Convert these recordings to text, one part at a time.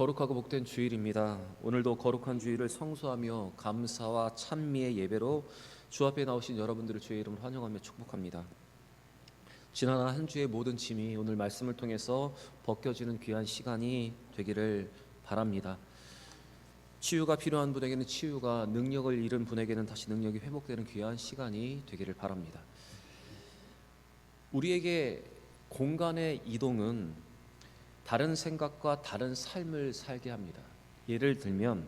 거룩하고 복된 주일입니다. 오늘도 거룩한 주일을 성수하며 감사와 찬미의 예배로 주 앞에 나오신 여러분들을 주의 이름으로 환영하며 축복합니다. 지난 한 주의 모든 짐이 오늘 말씀을 통해서 벗겨지는 귀한 시간이 되기를 바랍니다. 치유가 필요한 분에게는 치유가, 능력을 잃은 분에게는 다시 능력이 회복되는 귀한 시간이 되기를 바랍니다. 우리에게 공간의 이동은 다른 생각과 다른 삶을 살게 합니다. 예를 들면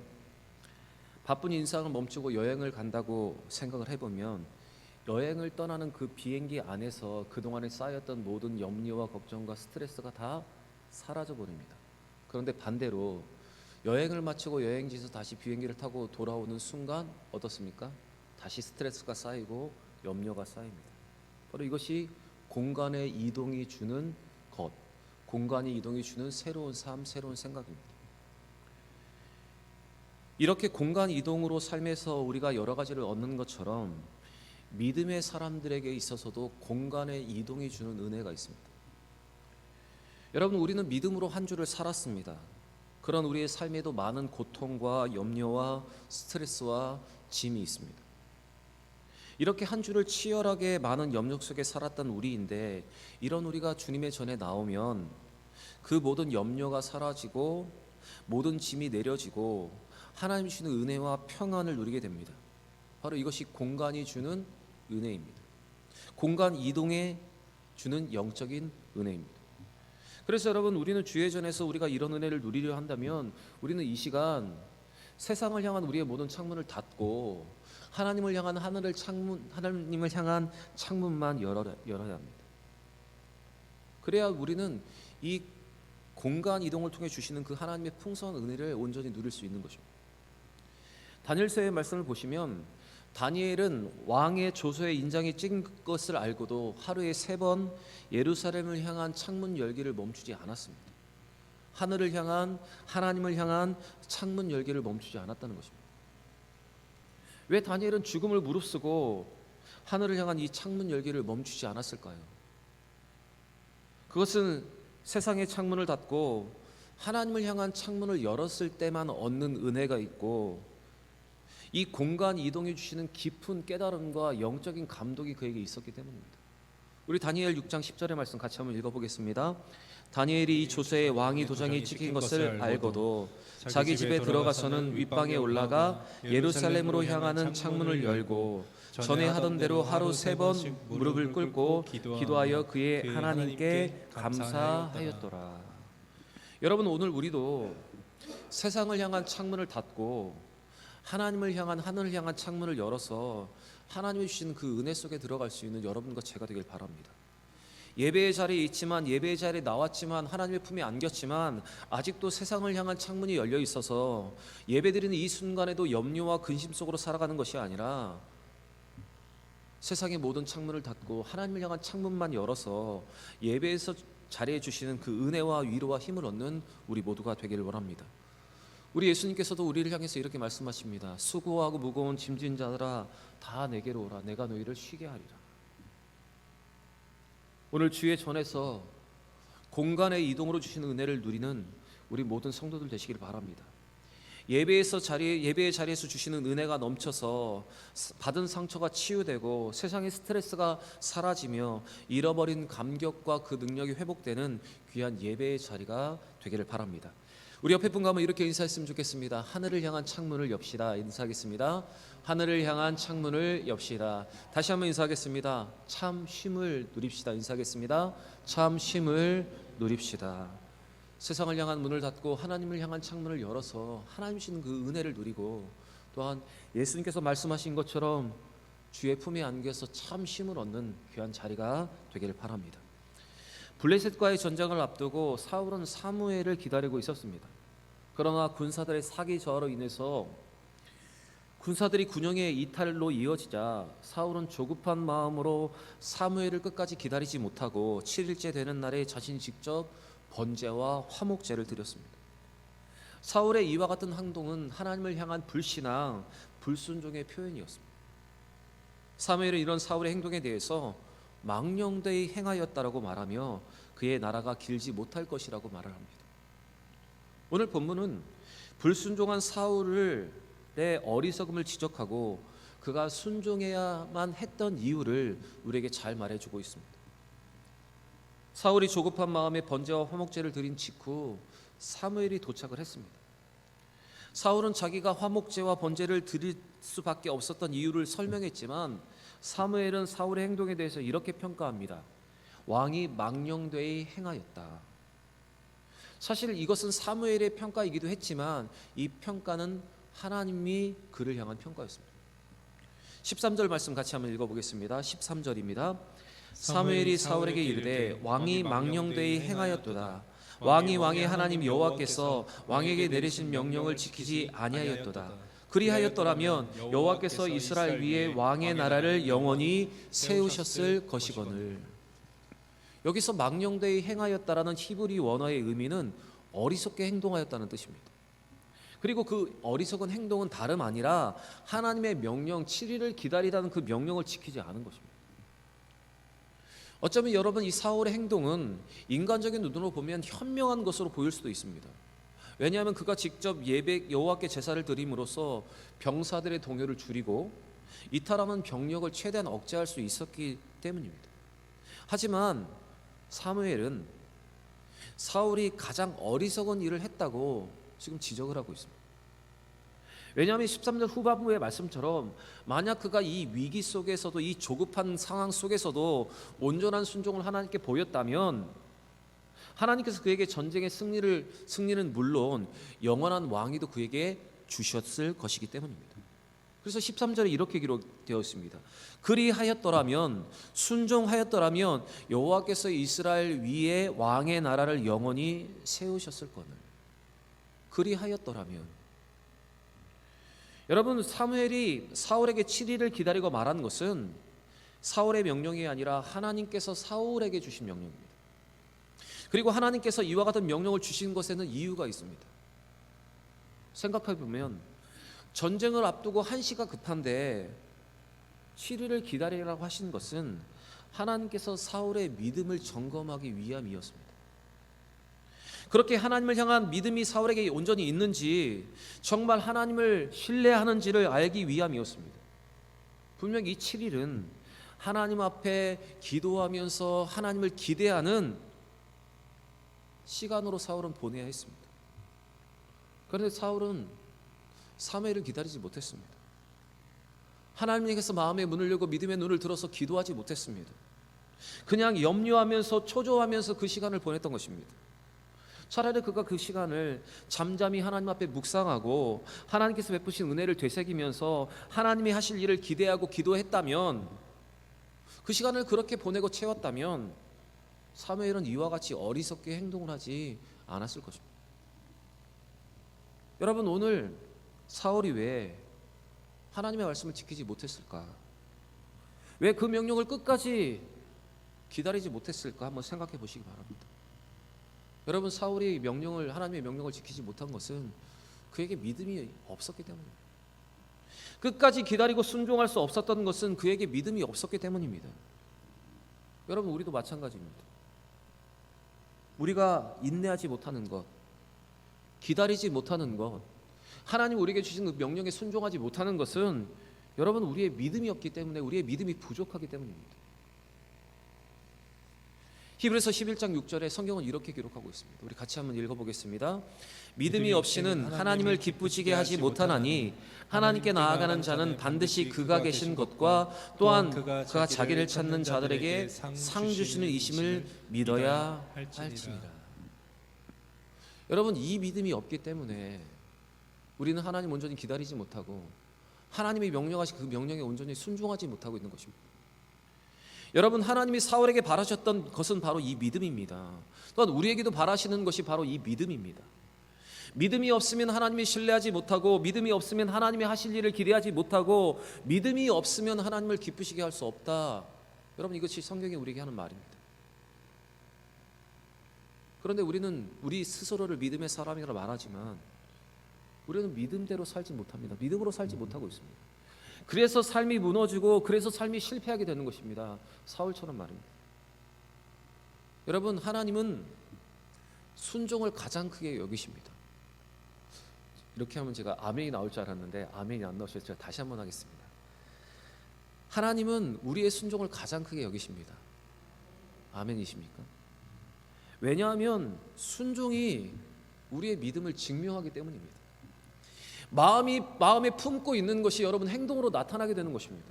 바쁜 인상을 멈추고 여행을 간다고 생각을 해보면 여행을 떠나는 그 비행기 안에서 그동안에 쌓였던 모든 염려와 걱정과 스트레스가 다 사라져 버립니다. 그런데 반대로 여행을 마치고 여행지에서 다시 비행기를 타고 돌아오는 순간 어떻습니까? 다시 스트레스가 쌓이고 염려가 쌓입니다. 바로 이것이 공간의 이동이 주는 것, 공간이 이동이 주는 새로운 삶, 새로운 생각입니다. 이렇게 공간 이동으로 삶에서 우리가 여러 가지를 얻는 것처럼 믿음의 사람들에게 있어서도 공간의 이동이 주는 은혜가 있습니다. 여러분, 우리는 믿음으로 한 주를 살았습니다. 그런 우리의 삶에도 많은 고통과 염려와 스트레스와 짐이 있습니다. 이렇게 한 주를 치열하게 많은 염려 속에 살았던 우리인데 이런 우리가 주님의 전에 나오면 그 모든 염려가 사라지고 모든 짐이 내려지고 하나님 주시는 은혜와 평안을 누리게 됩니다. 바로 이것이 공간이 주는 은혜입니다. 공간 이동에 주는 영적인 은혜입니다. 그래서 여러분 우리는 주의 전에서 우리가 이런 은혜를 누리려 한다면 우리는 이 시간 세상을 향한 우리의 모든 창문을 닫고 하나님을 향한 하늘을 창문 하나님을 향한 창문만 열어야 합니다. 그래야 우리는 이 공간 이동을 통해 주시는 그 하나님의 풍성한 은혜를 온전히 누릴 수 있는 것입니다. 다니엘서의 말씀을 보시면 다니엘은 왕의 조서에 인장이 찍은 것을 알고도 하루에 세 번 예루살렘을 향한 창문 열기를 멈추지 않았습니다. 하늘을 향한 하나님을 향한 창문 열기를 멈추지 않았다는 것입니다. 왜 다니엘은 죽음을 무릅쓰고 하늘을 향한 이 창문 열기를 멈추지 않았을까요? 그것은 세상의 창문을 닫고 하나님을 향한 창문을 열었을 때만 얻는 은혜가 있고 이 공간 이동해 주시는 깊은 깨달음과 영적인 감독이 그에게 있었기 때문입니다. 우리 다니엘 6장 10절의 말씀 같이 한번 읽어보겠습니다. 다니엘이 이 조서에 왕이 도장이 찍힌 것을 알고도 자기 집에 들어가서는 윗방에 올라가 예루살렘으로 향하는 창문을 열고 전에 하던 대로 하루 세 번 무릎을 꿇고 기도하여 그의 하나님께 감사하였더라. 여러분 오늘 우리도 세상을 향한 창문을 닫고 하나님을 향한 하늘을 향한 창문을 열어서 하나님이 주신 그 은혜 속에 들어갈 수 있는 여러분과 제가 되길 바랍니다. 예배의 자리에 있지만 예배의 자리에 나왔지만 하나님의 품에 안겼지만 아직도 세상을 향한 창문이 열려 있어서 예배드리는 이 순간에도 염려와 근심 속으로 살아가는 것이 아니라 세상의 모든 창문을 닫고 하나님을 향한 창문만 열어서 예배에서 자리해 주시는 그 은혜와 위로와 힘을 얻는 우리 모두가 되기를 원합니다. 우리 예수님께서도 우리를 향해서 이렇게 말씀하십니다. 수고하고 무거운 짐진 자들아 다 내게로 오라 내가 너희를 쉬게 하리라. 오늘 주의 전에서 공간의 이동으로 주시는 은혜를 누리는 우리 모든 성도들 되시길 바랍니다. 예배에서 자리 예배의 자리에서 주시는 은혜가 넘쳐서 받은 상처가 치유되고 세상의 스트레스가 사라지며 잃어버린 감격과 그 능력이 회복되는 귀한 예배의 자리가 되기를 바랍니다. 우리 옆에 분과 한번 이렇게 인사했으면 좋겠습니다. 하늘을 향한 창문을 엽시다. 인사하겠습니다. 하늘을 향한 창문을 엽시다. 다시 한번 인사하겠습니다. 참 쉼을 누립시다. 인사하겠습니다. 참 쉼을 누립시다. 세상을 향한 문을 닫고 하나님을 향한 창문을 열어서 하나님 주시는 그 은혜를 누리고 또한 예수님께서 말씀하신 것처럼 주의 품에 안겨서 참 쉼을 얻는 귀한 자리가 되기를 바랍니다. 블레셋과의 전쟁을 앞두고 사울은 사무엘을 기다리고 있었습니다. 그러나 군사들의 사기 저하로 인해서 군사들이 군영의 이탈로 이어지자 사울은 조급한 마음으로 사무엘을 끝까지 기다리지 못하고 7일째 되는 날에 자신이 직접 번제와 화목제를 드렸습니다. 사울의 이와 같은 행동은 하나님을 향한 불신앙, 불순종의 표현이었습니다. 사무엘은 이런 사울의 행동에 대해서 망령되이 행하였다라고 말하며 그의 나라가 길지 못할 것이라고 말을 합니다. 오늘 본문은 불순종한 사울을 의 어리석음을 지적하고 그가 순종해야만 했던 이유를 우리에게 잘 말해주고 있습니다. 사울이 조급한 마음에 번제와 화목제를 드린 직후 사무엘이 도착을 했습니다. 사울은 자기가 화목제와 번제를 드릴 수밖에 없었던 이유를 설명했지만 사무엘은 사울의 행동에 대해서 이렇게 평가합니다. 왕이 망령되이 행하였다. 사실 이것은 사무엘의 평가이기도 했지만 이 평가는 하나님이 그를 향한 평가였습니다. 13절 말씀 같이 한번 읽어보겠습니다. 13절입니다. 사무엘이 사울에게 이르되 왕이 망령되이 행하였도다. 왕이 왕의 하나님 여호와께서 왕에게 내리신 명령을 지키지 아니하였도다. 그리하였더라면 여호와께서 이스라엘 위에 왕의 나라를 영원히 세우셨을 것이거늘. 여기서 망령되이 행하였다라는 히브리 원어의 의미는 어리석게 행동하였다는 뜻입니다. 그리고 그 어리석은 행동은 다름 아니라 하나님의 명령 7일을 기다리다는 그 명령을 지키지 않은 것입니다. 어쩌면 여러분 이 사울의 행동은 인간적인 눈으로 보면 현명한 것으로 보일 수도 있습니다. 왜냐하면 그가 직접 예배 여호와께 제사를 드림으로써 병사들의 동요를 줄이고 이탈하는 병력을 최대한 억제할 수 있었기 때문입니다. 하지만 사무엘은 사울이 가장 어리석은 일을 했다고 지금 지적을 하고 있습니다. 왜냐하면 13절 후반부의 말씀처럼 만약 그가 이 위기 속에서도 이 조급한 상황 속에서도 온전한 순종을 하나님께 보였다면 하나님께서 그에게 전쟁의 승리를 승리는 물론 영원한 왕위도 그에게 주셨을 것이기 때문입니다. 그래서 13절에 이렇게 기록되어 있습니다. 그리하였더라면 순종하였더라면 여호와께서 이스라엘 위에 왕의 나라를 영원히 세우셨을 거늘. 그리하였더라면 여러분 사무엘이 사울에게 7일을 기다리고 말한 것은 사울의 명령이 아니라 하나님께서 사울에게 주신 명령입니다. 그리고 하나님께서 이와 같은 명령을 주신 것에는 이유가 있습니다. 생각해 보면 전쟁을 앞두고 한시가 급한데 7일을 기다리라고 하신 것은 하나님께서 사울의 믿음을 점검하기 위함이었습니다. 그렇게 하나님을 향한 믿음이 사울에게 온전히 있는지 정말 하나님을 신뢰하는지를 알기 위함이었습니다. 분명 이 7일은 하나님 앞에 기도하면서 하나님을 기대하는 시간으로 사울은 보내야 했습니다. 그런데 사울은 3회를 기다리지 못했습니다. 하나님께서 마음의 문을 열고 믿음의 눈을 들어서 기도하지 못했습니다. 그냥 염려하면서 초조하면서 그 시간을 보냈던 것입니다. 차라리 그가 그 시간을 잠잠히 하나님 앞에 묵상하고 하나님께서 베푸신 은혜를 되새기면서 하나님이 하실 일을 기대하고 기도했다면 그 시간을 그렇게 보내고 채웠다면 사무엘은 이와 같이 어리석게 행동을 하지 않았을 것입니다. 여러분 오늘 사울이 왜 하나님의 말씀을 지키지 못했을까? 왜 그 명령을 끝까지 기다리지 못했을까? 한번 생각해 보시기 바랍니다. 여러분 사울이 명령을 하나님의 명령을 지키지 못한 것은 그에게 믿음이 없었기 때문입니다. 끝까지 기다리고 순종할 수 없었던 것은 그에게 믿음이 없었기 때문입니다. 여러분 우리도 마찬가지입니다. 우리가 인내하지 못하는 것, 기다리지 못하는 것, 하나님 우리에게 주신 그 명령에 순종하지 못하는 것은 여러분 우리의 믿음이 없기 때문에 우리의 믿음이 부족하기 때문입니다. 히브리서 11장 6절에 성경은 이렇게 기록하고 있습니다. 우리 같이 한번 읽어보겠습니다. 믿음이 없이는 하나님을 기쁘시게 하지 못하나니 하나님께 나아가는 자는 반드시 그가 계신 것과 또한 그가 자기를 찾는 자들에게 상 주시는 이심을 믿어야 할지니라. 여러분 이 믿음이 없기 때문에 우리는 하나님 온전히 기다리지 못하고 하나님이 명령하신 그 명령에 온전히 순종하지 못하고 있는 것입니다. 여러분 하나님이 사울에게 바라셨던 것은 바로 이 믿음입니다. 또한 우리에게도 바라시는 것이 바로 이 믿음입니다. 믿음이 없으면 하나님이 신뢰하지 못하고 믿음이 없으면 하나님이 하실 일을 기대하지 못하고 믿음이 없으면 하나님을 기쁘시게 할 수 없다. 여러분 이것이 성경이 우리에게 하는 말입니다. 그런데 우리는 우리 스스로를 믿음의 사람이라 말하지만 우리는 믿음대로 살지 못합니다. 믿음으로 살지 못하고 있습니다. 그래서 삶이 무너지고 그래서 삶이 실패하게 되는 것입니다. 사울처럼 말입니다. 여러분 하나님은 순종을 가장 크게 여기십니다. 이렇게 하면 제가 아멘이 나올 줄 알았는데 아멘이 안 나오셔서 제가 다시 한번 하겠습니다. 하나님은 우리의 순종을 가장 크게 여기십니다. 아멘이십니까? 왜냐하면 순종이 우리의 믿음을 증명하기 때문입니다. 마음이 마음에 품고 있는 것이 여러분 행동으로 나타나게 되는 것입니다.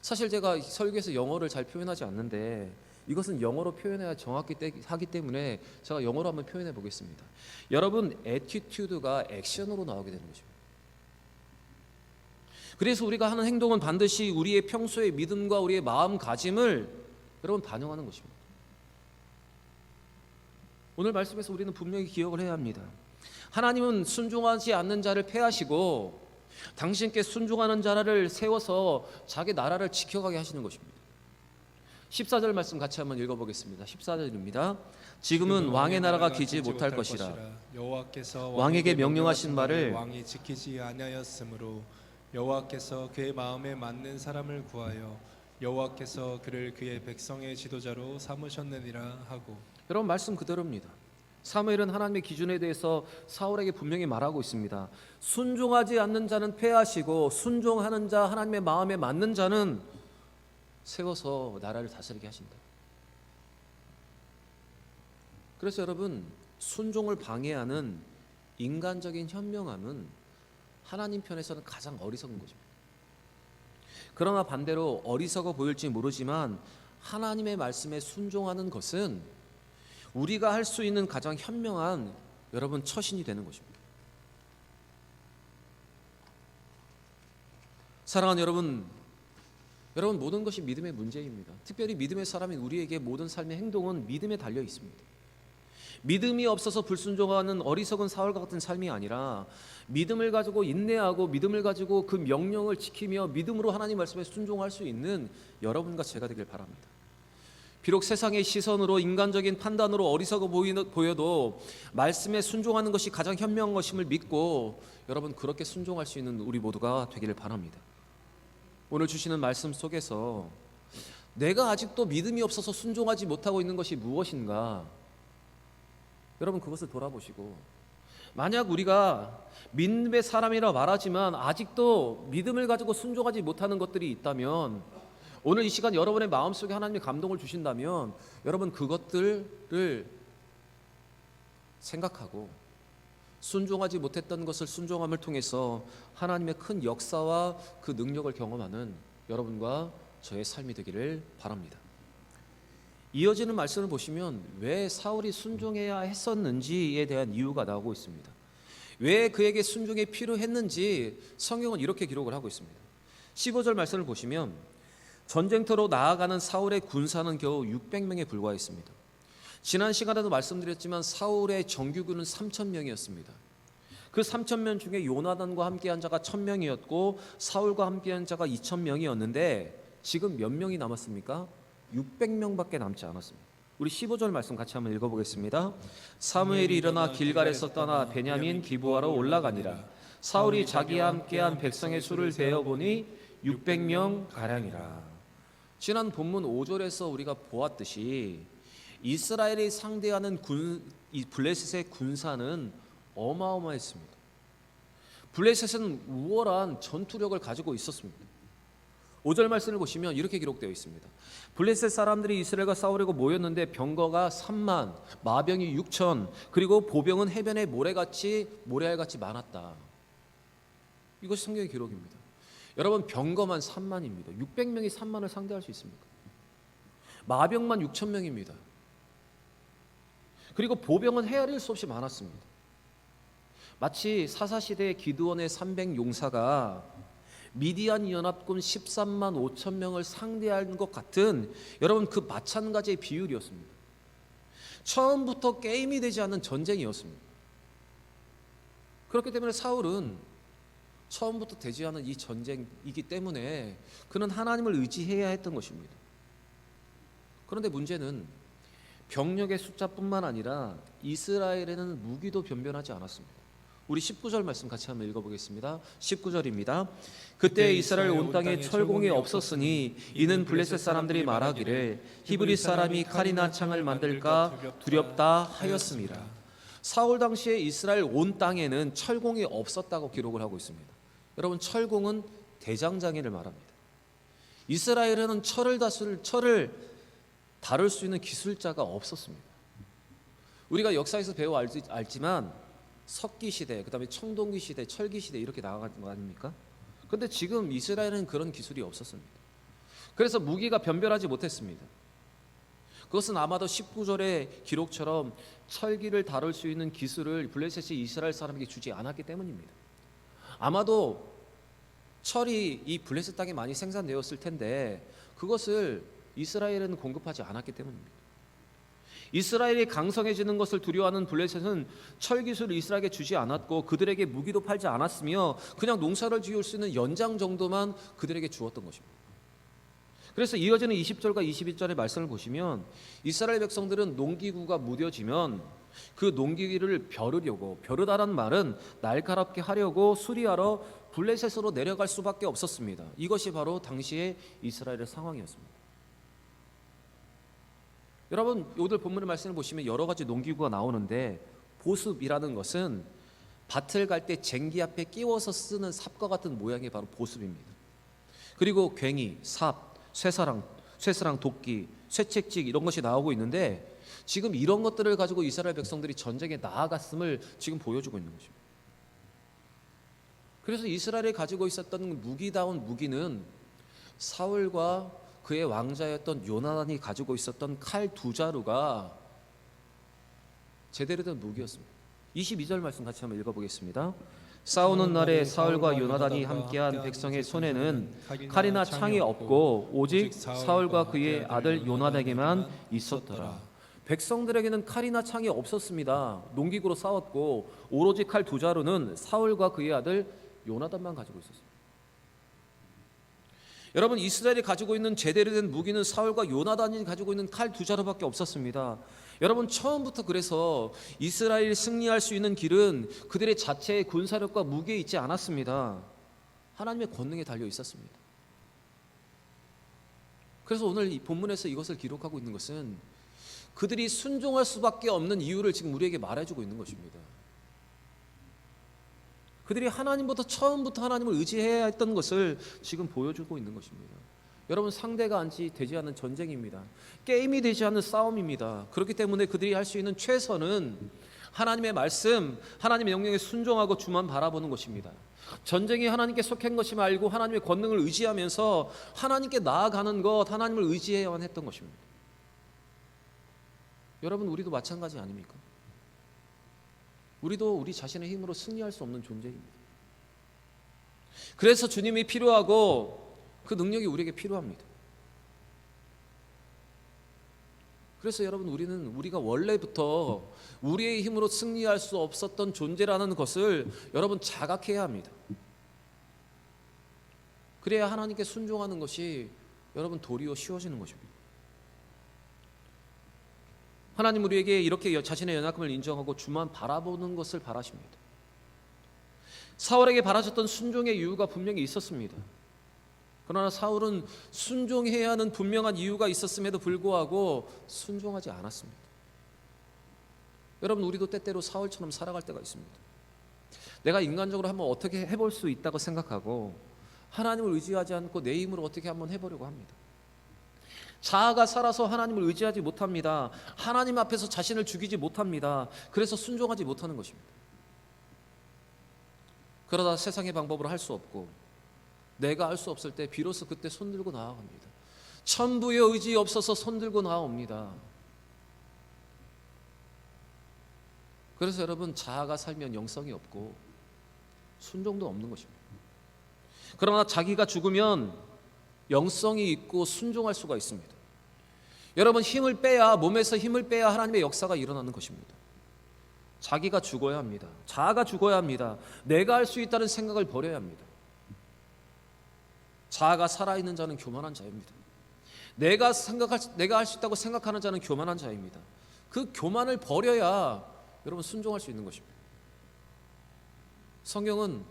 사실 제가 설교에서 영어를 잘 표현하지 않는데 이것은 영어로 표현해야 정확히 때- 하기 때문에 제가 영어로 한번 표현해 보겠습니다. 여러분 에티튜드가 액션으로 나오게 되는 것입니다. 그래서 우리가 하는 행동은 반드시 우리의 평소의 믿음과 우리의 마음가짐을 여러분 반영하는 것입니다. 오늘 말씀에서 우리는 분명히 기억을 해야 합니다. 하나님은 순종하지 않는 자를 패하시고 당신께 순종하는 자를 세워서 자기 나라를 지켜가게 하시는 것입니다. 14절 말씀 같이 한번 읽어보겠습니다. 14절입니다. 지금은 왕의 나라가 기지 못할 것이라 여호와께서 왕에게 명령하신 말을 왕이 지키지 아니하였으므로 여호와께서 그의 마음에 맞는 사람을 구하여 여호와께서 그를 그의 백성의 지도자로 삼으셨느니라 하고 여러분 말씀 그대로입니다. 사무엘은 하나님의 기준에 대해서 사울에게 분명히 말하고 있습니다. 순종하지 않는 자는 패하시고 순종하는 자 하나님의 마음에 맞는 자는 세워서 나라를 다스리게 하신다. 그래서 여러분 순종을 방해하는 인간적인 현명함은 하나님 편에서는 가장 어리석은 것입니다. 그러나 반대로 어리석어 보일지 모르지만 하나님의 말씀에 순종하는 것은 우리가 할 수 있는 가장 현명한 여러분 처신이 되는 것입니다. 사랑하는 여러분, 여러분 모든 것이 믿음의 문제입니다. 특별히 믿음의 사람인 우리에게 모든 삶의 행동은 믿음에 달려 있습니다. 믿음이 없어서 불순종하는 어리석은 사울과 같은 삶이 아니라 믿음을 가지고 인내하고 믿음을 가지고 그 명령을 지키며 믿음으로 하나님 말씀에 순종할 수 있는 여러분과 제가 되길 바랍니다. 비록 세상의 시선으로 인간적인 판단으로 어리석어 보여도 말씀에 순종하는 것이 가장 현명한 것임을 믿고 여러분 그렇게 순종할 수 있는 우리 모두가 되기를 바랍니다. 오늘 주시는 말씀 속에서 내가 아직도 믿음이 없어서 순종하지 못하고 있는 것이 무엇인가? 여러분 그것을 돌아보시고 만약 우리가 믿음의 사람이라 말하지만 아직도 믿음을 가지고 순종하지 못하는 것들이 있다면 오늘 이 시간 여러분의 마음속에 하나님의 감동을 주신다면 여러분 그것들을 생각하고 순종하지 못했던 것을 순종함을 통해서 하나님의 큰 역사와 그 능력을 경험하는 여러분과 저의 삶이 되기를 바랍니다. 이어지는 말씀을 보시면 왜 사울이 순종해야 했었는지에 대한 이유가 나오고 있습니다. 왜 그에게 순종이 필요했는지 성경은 이렇게 기록을 하고 있습니다. 15절 말씀을 보시면 전쟁터로 나아가는 사울의 군사는 겨우 600명에 불과했습니다. 지난 시간에도 말씀드렸지만 사울의 정규군은 3천 명이었습니다. 그 3천 명 중에 요나단과 함께한 자가 1,000명이었고 사울과 함께한 자가 2천 명이었는데 지금 몇 명이 남았습니까? 600명밖에 남지 않았습니다. 우리 15절 말씀 같이 한번 읽어보겠습니다. 사무엘이 일어나 길갈에서 떠나 베냐민 기부하러 올라가니라. 사울이 자기와 함께한 백성의 수를 베어 보니 600명 가량이라. 지난 본문 5절에서 우리가 보았듯이 이스라엘이 상대하는 군, 이 블레셋의 군사는 어마어마했습니다. 블레셋은 우월한 전투력을 가지고 있었습니다. 5절 말씀을 보시면 이렇게 기록되어 있습니다. 블레셋 사람들이 이스라엘과 싸우려고 모였는데 병거가 3만, 마병이 6천, 그리고 보병은 해변에 모래같이 모래알같이 많았다. 이것이 성경의 기록입니다. 여러분 병거만 3만입니다. 600명이 3만을 상대할 수 있습니까? 마병만 6천 명입니다. 그리고 보병은 헤아릴 수 없이 많았습니다. 마치 사사 시대의 기드원의 300 용사가 미디안 연합군 13만 5천 명을 상대하는 것 같은 여러분 그 마찬가지의 비율이었습니다. 처음부터 게임이 되지 않는 전쟁이었습니다. 그렇기 때문에 사울은 처음부터 되지 않은 이 전쟁이기 때문에 그는 하나님을 의지해야 했던 것입니다. 그런데 문제는 병력의 숫자뿐만 아니라 이스라엘에는 무기도 변변하지 않았습니다. 우리 19절 말씀 같이 한번 읽어보겠습니다. 19절입니다. 그때 이스라엘 온 땅에 철공이 없었으니 이는 블레셋 사람들이 말하기를 히브리 사람이 칼이나 창을 만들까 두렵다 하였습니다. 사울 당시에 이스라엘 온 땅에는 철공이 없었다고 기록을 하고 있습니다. 여러분 철공은 대장장이를 말합니다. 이스라엘에는 철을 다룰 철을 다룰 수 있는 기술자가 없었습니다. 우리가 역사에서 배워 알지, 알지만 석기 시대, 그다음에 청동기 시대, 철기 시대 이렇게 나아간 거 아닙니까? 근데 지금 이스라엘은 그런 기술이 없었습니다. 그래서 무기가 변별하지 못했습니다. 그것은 아마도 19절의 기록처럼 철기를 다룰 수 있는 기술을 블레셋이 이스라엘 사람에게 주지 않았기 때문입니다. 아마도 철이 이 블레셋 땅에 많이 생산되었을 텐데 그것을 이스라엘은 공급하지 않았기 때문입니다. 이스라엘이 강성해지는 것을 두려워하는 블레셋은 철 기술을 이스라엘에게 주지 않았고 그들에게 무기도 팔지 않았으며 그냥 농사를 지을 수 있는 연장 정도만 그들에게 주었던 것입니다. 그래서 이어지는 20절과 22절의 말씀을 보시면 이스라엘 백성들은 농기구가 무뎌지면 그 농기구를 벼르려고 벼르다라는 말은 날카롭게 하려고 수리하러 블레셋으로 내려갈 수밖에 없었습니다. 이것이 바로 당시의 이스라엘의 상황이었습니다. 여러분 오늘 본문의 말씀을 보시면 여러 가지 농기구가 나오는데 보습이라는 것은 밭을 갈 때 쟁기 앞에 끼워서 쓰는 삽과 같은 모양이 바로 보습입니다. 그리고 괭이, 삽, 쇠사랑, 쇠사랑 도끼, 쇠책직 이런 것이 나오고 있는데 지금 이런 것들을 가지고 이스라엘 백성들이 전쟁에 나아갔음을 지금 보여주고 있는 것입니다. 그래서 이스라엘이 가지고 있었던 무기다운 무기는 사울과 그의 왕자였던 요나단이 가지고 있었던 칼 두 자루가 제대로 된 무기였습니다. 22절 말씀 같이 한번 읽어보겠습니다. 싸우는 날에 사울과 요나단이 함께한 백성의 손에는 칼이나 창이 없고 오직 사울과 그의 아들 요나단에게만 있었더라. 백성들에게는 칼이나 창이 없었습니다. 농기구로 싸웠고 오로지 칼 두 자루는 사울과 그의 아들 요나단만 가지고 있었습니다. 여러분 이스라엘이 가지고 있는 제대로 된 무기는 사울과 요나단이 가지고 있는 칼 두 자루밖에 없었습니다. 여러분 처음부터 그래서 이스라엘이 승리할 수 있는 길은 그들의 자체의 군사력과 무기에 있지 않았습니다. 하나님의 권능에 달려 있었습니다. 그래서 오늘 이 본문에서 이것을 기록하고 있는 것은 그들이 순종할 수밖에 없는 이유를 지금 우리에게 말해주고 있는 것입니다. 그들이 하나님부터 처음부터 하나님을 의지해야 했던 것을 지금 보여주고 있는 것입니다. 여러분 상대가 안지 되지 않는 전쟁입니다. 게임이 되지 않는 싸움입니다. 그렇기 때문에 그들이 할 수 있는 최선은 하나님의 말씀, 하나님의 명령에 순종하고 주만 바라보는 것입니다. 전쟁이 하나님께 속한 것임을 알고 하나님의 권능을 의지하면서 하나님께 나아가는 것, 하나님을 의지해야만 했던 것입니다. 여러분 우리도 마찬가지 아닙니까? 우리도 우리 자신의 힘으로 승리할 수 없는 존재입니다. 그래서 주님이 필요하고 그 능력이 우리에게 필요합니다. 그래서 여러분 우리는 우리가 원래부터 우리의 힘으로 승리할 수 없었던 존재라는 것을 여러분 자각해야 합니다. 그래야 하나님께 순종하는 것이 여러분 도리어 쉬워지는 것입니다. 하나님 우리에게 이렇게 자신의 연약함을 인정하고 주만 바라보는 것을 바라십니다. 사울에게 바라셨던 순종의 이유가 분명히 있었습니다. 그러나 사울은 순종해야 하는 분명한 이유가 있었음에도 불구하고 순종하지 않았습니다. 여러분 우리도 때때로 사울처럼 살아갈 때가 있습니다. 내가 인간적으로 한번 어떻게 해볼 수 있다고 생각하고 하나님을 의지하지 않고 내 힘으로 어떻게 한번 해보려고 합니다. 자아가 살아서 하나님을 의지하지 못합니다. 하나님 앞에서 자신을 죽이지 못합니다. 그래서 순종하지 못하는 것입니다. 그러다 세상의 방법으로 할 수 없고 내가 할 수 없을 때 비로소 그때 손 들고 나아갑니다. 천부의 의지 없어서 손 들고 나옵니다. 그래서 여러분 자아가 살면 영성이 없고 순종도 없는 것입니다. 그러나 자기가 죽으면 영성이 있고 순종할 수가 있습니다. 여러분 힘을 빼야 몸에서 힘을 빼야 하나님의 역사가 일어나는 것입니다. 자기가 죽어야 합니다. 자아가 죽어야 합니다. 내가 할 수 있다는 생각을 버려야 합니다. 자아가 살아 있는 자는 교만한 자입니다. 내가 생각할 내가 할 수 있다고 생각하는 자는 교만한 자입니다. 그 교만을 버려야 여러분 순종할 수 있는 것입니다. 성경은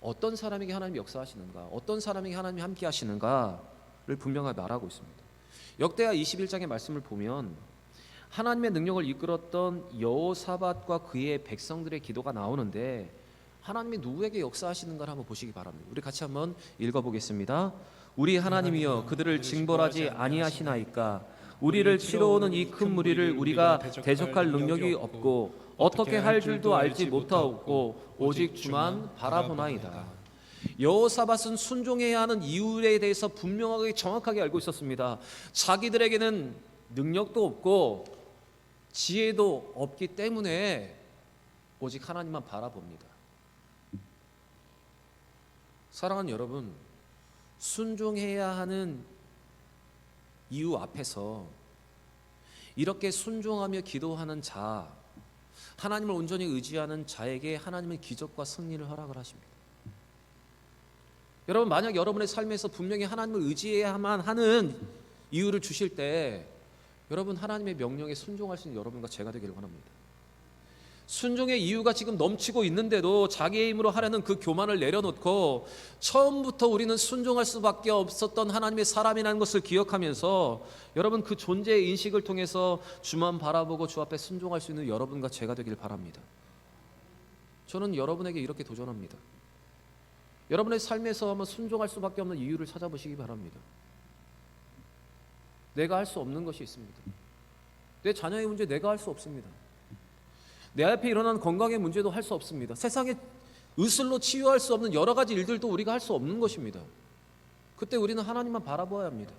어떤 사람에게 하나님이 역사하시는가, 어떤 사람에게 하나님이 함께 하시는가를 분명하게 말하고 있습니다. 역대하 21장의 말씀을 보면 하나님의 능력을 이끌었던 여호사밧과 그의 백성들의 기도가 나오는데 하나님이 누구에게 역사하시는가를 한번 보시기 바랍니다. 우리 같이 한번 읽어보겠습니다. 우리 하나님이여 그들을 징벌하지 아니하시나이까 우리를 치러오는 이 큰 무리를 우리가 대적할 능력이 없고 어떻게 할 줄도 알지 못하고 오직 주만 바라보나이다. 여호사밧은 순종해야 하는 이유에 대해서 분명하게 정확하게 알고 있었습니다. 자기들에게는 능력도 없고 지혜도 없기 때문에 오직 하나님만 바라봅니다. 사랑하는 여러분, 순종해야 하는 이유 앞에서 이렇게 순종하며 기도하는 자, 하나님을 온전히 의지하는 자에게 하나님은 기적과 승리를 허락을 하십니다. 여러분 만약 여러분의 삶에서 분명히 하나님을 의지해야만 하는 이유를 주실 때 여러분 하나님의 명령에 순종할 수 있는 여러분과 제가 되기를 원합니다. 순종의 이유가 지금 넘치고 있는데도 자기의 힘으로 하려는 그 교만을 내려놓고 처음부터 우리는 순종할 수밖에 없었던 하나님의 사람이라는 것을 기억하면서 여러분 그 존재의 인식을 통해서 주만 바라보고 주 앞에 순종할 수 있는 여러분과 제가 되길 바랍니다. 저는 여러분에게 이렇게 도전합니다. 여러분의 삶에서 한번 순종할 수밖에 없는 이유를 찾아보시기 바랍니다. 내가 할 수 없는 것이 있습니다. 내 자녀의 문제 내가 할 수 없습니다. 내 앞에 일어난 건강의 문제도 할 수 없습니다. 세상에 의술로 치유할 수 없는 여러 가지 일들도 우리가 할 수 없는 것입니다. 그때 우리는 하나님만 바라보아야 합니다.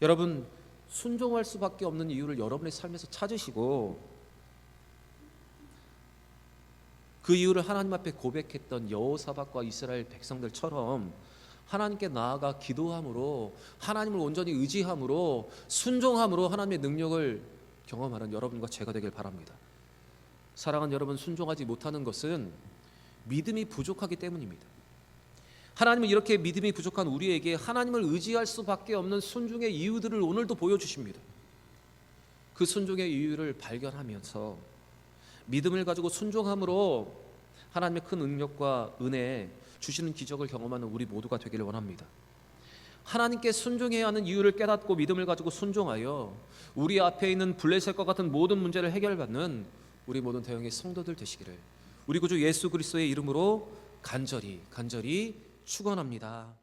여러분 순종할 수밖에 없는 이유를 여러분의 삶에서 찾으시고 그 이유를 하나님 앞에 고백했던 여호사밧과 이스라엘 백성들처럼 하나님께 나아가 기도함으로 하나님을 온전히 의지함으로 순종함으로 하나님의 능력을 경험하는 여러분과 제가 되길 바랍니다. 사랑하는 여러분 순종하지 못하는 것은 믿음이 부족하기 때문입니다. 하나님은 이렇게 믿음이 부족한 우리에게 하나님을 의지할 수밖에 없는 순종의 이유들을 오늘도 보여주십니다. 그 순종의 이유를 발견하면서 믿음을 가지고 순종함으로 하나님의 큰 능력과 은혜 주시는 기적을 경험하는 우리 모두가 되기를 원합니다. 하나님께 순종해야 하는 이유를 깨닫고 믿음을 가지고 순종하여 우리 앞에 있는 블레셋과 같은 모든 문제를 해결받는 우리 모든 대형의 성도들 되시기를 우리 구주 예수 그리스도의 이름으로 간절히 간절히 축원합니다.